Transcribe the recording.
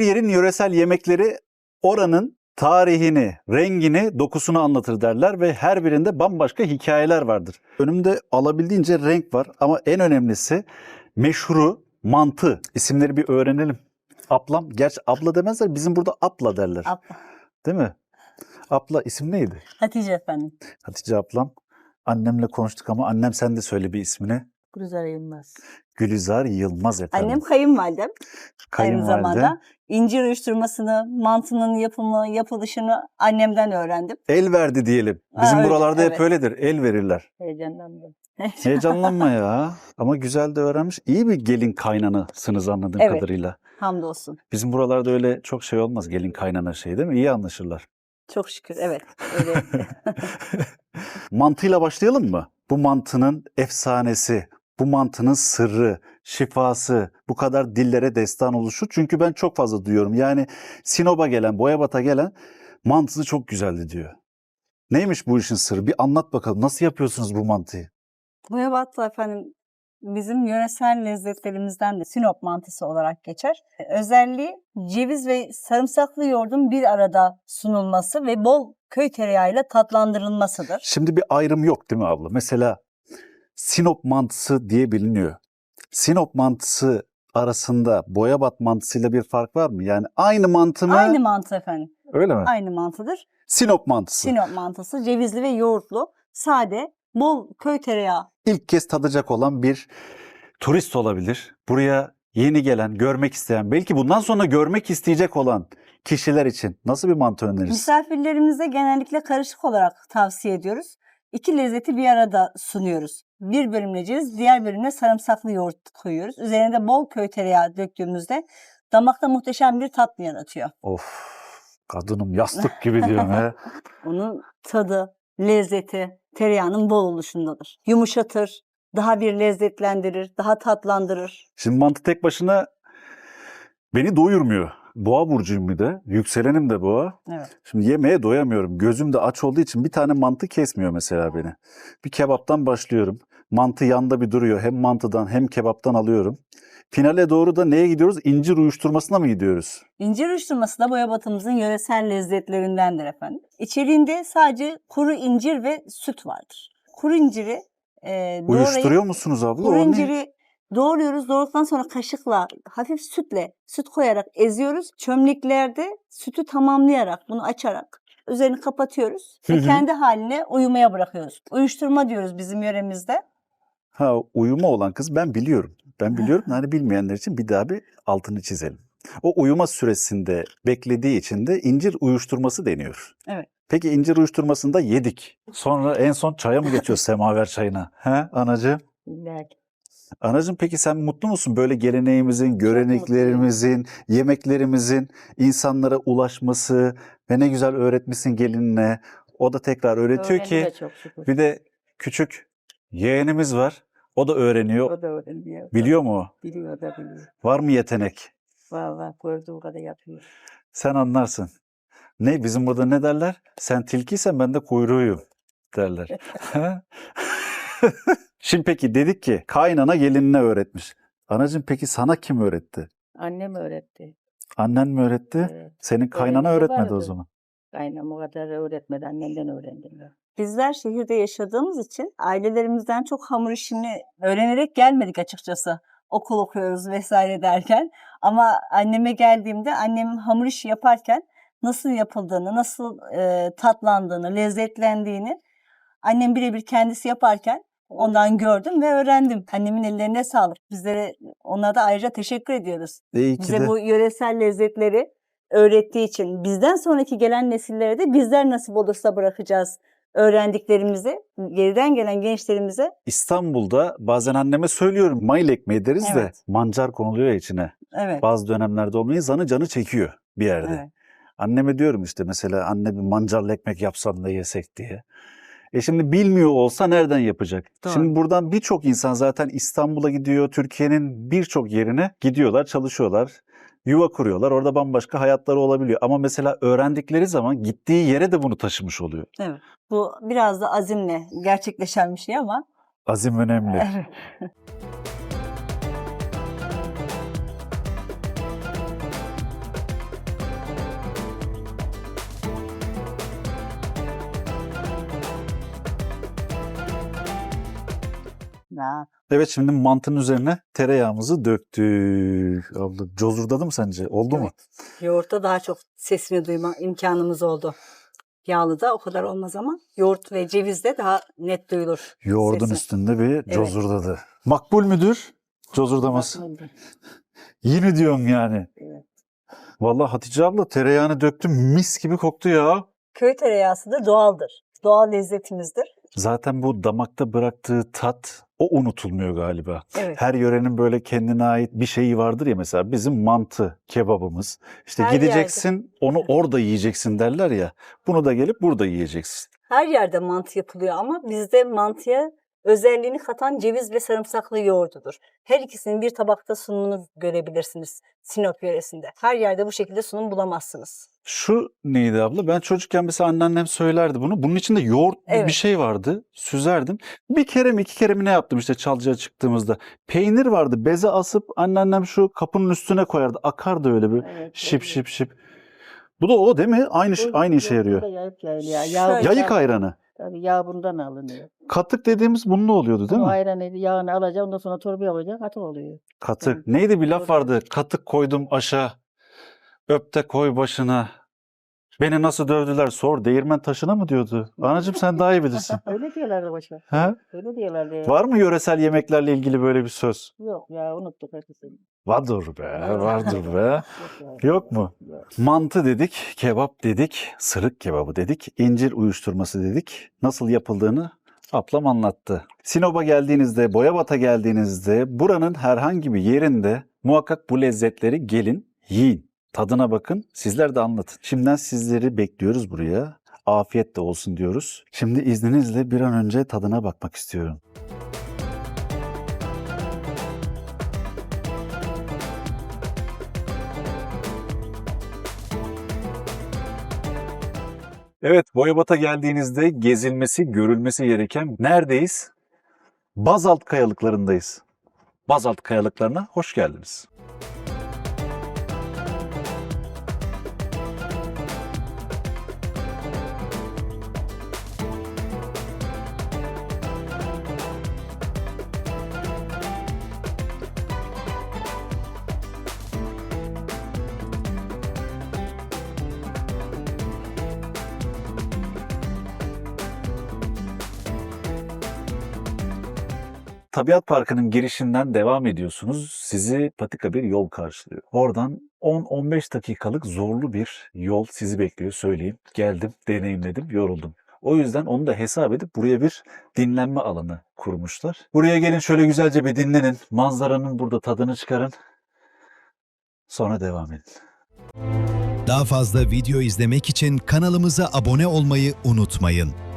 Bir yerin yöresel yemekleri oranın tarihini, rengini, dokusunu anlatır derler ve her birinde bambaşka hikayeler vardır. Önümde alabildiğince renk var ama en önemlisi meşhuru mantı. İsimleri bir öğrenelim. Ablam, gerçi abla demezler bizim burada abla derler. Abla. Değil mi? Abla isim neydi? Hatice efendim. Hatice ablam. Annemle konuştuk ama annem sen de söyle bir ismini. Gülizar Yılmaz. Gülizar Yılmaz efendim. Annem kayınvalidem. Aynı Kayınvalide. zamanda incir uyuşturmasını, mantının yapımı, yapılışını annemden öğrendim. El verdi diyelim. Bizim Ha, öyle, buralarda hep evet. öyledir. El verirler. Heyecanlandım. Heyecanlanma ya. Ama güzel de öğrenmiş. İyi bir gelin kaynanasınız anladığım Evet. kadarıyla. Hamdolsun. Bizim buralarda öyle çok şey olmaz gelin kaynana şey değil mi? İyi anlaşırlar. Çok şükür. Evet. Öyle. Mantıyla başlayalım mı? Bu mantının efsanesi, bu mantının sırrı, şifası bu kadar dillere destan oluşu. Çünkü ben çok fazla duyuyorum. Yani Sinop'a gelen, Boyabat'a gelen mantısı çok güzeldi diyor. Neymiş bu işin sırrı? Bir anlat bakalım. Nasıl yapıyorsunuz bu mantıyı? Boyabat'ta efendim bizim yöresel lezzetlerimizden de Sinop mantısı olarak geçer. Özelliği ceviz ve sarımsaklı yoğurdun bir arada sunulması ve bol köy tereyağıyla tatlandırılmasıdır. Şimdi bir ayrım yok değil mi abla? Mesela Sinop mantısı diye biliniyor. Sinop mantısı arasında Boyabat mantısıyla bir fark var mı? Yani aynı mantı mı? Aynı mantı efendim. Öyle mi? Aynı mantıdır. Sinop mantısı. Sinop mantısı cevizli ve yoğurtlu, sade, bol köy tereyağı. İlk kez tadacak olan bir turist olabilir. Buraya yeni gelen, görmek isteyen, belki bundan sonra görmek isteyecek olan kişiler için nasıl bir mantı öneririz? Misafirlerimize genellikle karışık olarak tavsiye ediyoruz. İki lezzeti bir arada sunuyoruz. Bir bölümle ceviz, diğer bölümle sarımsaklı yoğurt koyuyoruz. Üzerine de bol köy tereyağı döktüğümüzde damakta muhteşem bir tatlı yaratıyor. Of, kadınım yastık gibi diyorum he. Onun tadı, lezzeti tereyağının bol oluşundadır. Yumuşatır, daha bir lezzetlendirir, daha tatlandırır. Şimdi mantı tek başına beni doyurmuyor. Boğa burcuyum bir de. Yükselenim de boğa. Evet. Şimdi yemeğe doyamıyorum. Gözüm de aç olduğu için bir tane mantı kesmiyor mesela beni. Bir kebaptan başlıyorum. Mantı yanda bir duruyor. Hem mantıdan hem kebaptan alıyorum. Finale doğru da neye gidiyoruz? İncir uyuşturmasına mı gidiyoruz? İncir uyuşturması da boyabatımızın yöresel lezzetlerindendir efendim. İçeriğinde sadece kuru incir ve süt vardır. Kuru inciri e, doğrayıp Uyuşturuyor musunuz abla? kuru inciri doğruyoruz. Doğradıktan sonra kaşıkla hafif sütle süt koyarak eziyoruz. Çömleklerde sütü tamamlayarak bunu açarak üzerini kapatıyoruz ve kendi haline uyumaya bırakıyoruz. Uyuşturma diyoruz bizim yöremizde. Ha uyuma olan kız ben biliyorum. Ben biliyorum hani bilmeyenler için bir daha bir altını çizelim. O uyuma süresinde beklediği için de incir uyuşturması deniyor. Evet. Peki incir uyuşturmasını da yedik. Sonra en son çaya mı geçiyoruz semaver çayına? He anacığım? Anacığım peki sen mutlu musun böyle geleneğimizin, göreneklerimizin, yemeklerimizin insanlara ulaşması ve ne güzel öğretmişsin gelinine. O da tekrar öğretiyor ki Öğreniyor çok şükür. bir de küçük yeğenimiz var. O da öğreniyor. O da öğreniyor. Biliyor mu o? Biliyor da biliyor. Var mı yetenek? Var gördüğü kadar yapıyor. Sen anlarsın. Ne bizim burada ne derler? Sen tilkiysen ben de kuyruğuyum derler. Şimdi peki dedik ki kaynana gelinine öğretmiş. Anacığım peki sana kim öğretti? Annem öğretti. Annen mi öğretti? Evet. Senin kaynana Öğrenci öğretmedi o vardı. zaman. Kaynam o kadar öğretmedi. Annemden öğrendim ben. Bizler şehirde yaşadığımız için ailelerimizden çok hamur işini öğrenerek gelmedik açıkçası. Okul okuyoruz vesaire derken. Ama anneme geldiğimde annem hamur işi yaparken nasıl yapıldığını, nasıl e, tatlandığını, lezzetlendiğini annem birebir kendisi yaparken ondan gördüm ve öğrendim. Annemin ellerine sağlık. Bizlere ona da ayrıca teşekkür ediyoruz. İyi ki Bize de. bu yöresel lezzetleri öğrettiği için bizden sonraki gelen nesillere de bizler nasip olursa bırakacağız öğrendiklerimizi geriden gelen gençlerimize. İstanbul'da bazen anneme söylüyorum mayıl ekmeği deriz de Evet. mancar konuluyor ya içine. Evet. Bazı dönemlerde olmayı zanı canı çekiyor bir yerde. evet. Anneme diyorum işte mesela anne bir mancarlı ekmek yapsan da yesek diye. E şimdi bilmiyor olsa nereden yapacak? Doğru. Şimdi buradan birçok insan zaten İstanbul'a gidiyor, Türkiye'nin birçok yerine gidiyorlar, çalışıyorlar, yuva kuruyorlar. Orada bambaşka hayatları olabiliyor. Ama mesela öğrendikleri zaman gittiği yere de bunu taşımış oluyor. Evet. Bu biraz da azimle gerçekleşen bir şey ama Azim önemli. evet. Ha. Evet şimdi mantının üzerine tereyağımızı döktük. Abla cozurdadı mı sence? Oldu mu? Yoğurtta daha çok sesini duyma imkanımız oldu. Yağlı da o kadar olmaz ama yoğurt ve ceviz de daha net duyulur. Yoğurdun sesi. üstünde bir cozurdadı. Makbul müdür? Cozurdaması. Yine diyorsun yani. Evet. Vallahi Hatice abla tereyağını döktüm mis gibi koktu ya. Köy tereyağısıdır, doğaldır. Doğal lezzetimizdir. Zaten bu damakta bıraktığı tat o unutulmuyor galiba. Evet. Her yörenin böyle kendine ait bir şeyi vardır ya mesela bizim mantı kebabımız. İşte Her gideceksin onu orada yiyeceksin derler ya. Bunu da gelip burada yiyeceksin. Her yerde mantı yapılıyor ama bizde mantıya özelliğini katan ceviz ve sarımsaklı yoğurdudur. Her ikisinin bir tabakta sunumunu görebilirsiniz Sinop yöresinde. Her yerde bu şekilde sunum bulamazsınız. Şu neydi abla? Ben çocukken mesela anneannem söylerdi bunu. Bunun içinde yoğurt bir Evet. şey vardı. Süzerdim. Bir kere mi iki kere mi ne yaptım işte çalcıya çıktığımızda. Peynir vardı. Beze asıp anneannem şu kapının üstüne koyardı. Akardı öyle bir Evet, şip evet. şip şip. Bu da o değil mi? Aynı Bu aynı işe yarıyor. Yayık. Şöyle. Yağ, Yayık ayranı. Tabii yağ bundan alınıyor. Katık dediğimiz bununla oluyordu değil mi? ayranı yağını alacak ondan sonra torbaya koyacak katı oluyor. Katık. Evet. Neydi bir laf vardı. Katık koydum aşağı. Öp de koy başına. Beni nasıl dövdüler sor. Değirmen taşına mı diyordu? Anacığım sen daha iyi bilirsin. Öyle diyorlardı başka. Ha? Öyle diyorlardı. Var mı yöresel yemeklerle ilgili böyle bir söz? Yok ya unuttuk hepsini. Vardır be, vardır be. Yok, ya. Mu? Mantı dedik, kebap dedik, sırık kebabı dedik, incir uyuşturması dedik. Nasıl yapıldığını ablam anlattı. Sinop'a geldiğinizde, Boyabat'a geldiğinizde buranın herhangi bir yerinde muhakkak bu lezzetleri gelin, yiyin. Tadına bakın, sizler de anlatın. Şimdiden sizleri bekliyoruz buraya. Afiyet de olsun diyoruz. Şimdi izninizle bir an önce tadına bakmak istiyorum. Evet, Boyabat'a geldiğinizde gezilmesi, görülmesi gereken neredeyiz? Bazalt kayalıklarındayız. Bazalt kayalıklarına hoş geldiniz. Tabiat Parkı'nın girişinden devam ediyorsunuz. Sizi patika bir yol karşılıyor. Oradan 10-15 dakikalık zorlu bir yol sizi bekliyor söyleyeyim. Geldim, deneyimledim, yoruldum. O yüzden onu da hesap edip buraya bir dinlenme alanı kurmuşlar. Buraya gelin şöyle güzelce bir dinlenin. Manzaranın burada tadını çıkarın. Sonra devam edin. Daha fazla video izlemek için kanalımıza abone olmayı unutmayın.